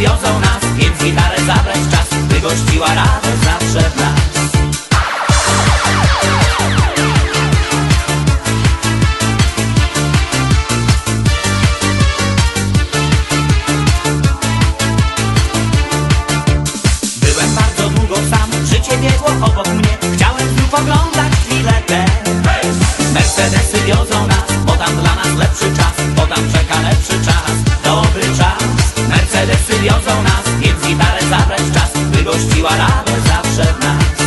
przywiozą nas Więc gitarę zabrać czas, by gościła radość zawsze w nas. Byłem bardzo długo sam, życie biegło obok mnie. Chciałem tu poglądać chwilę tę. gościła radość zawsze w nas.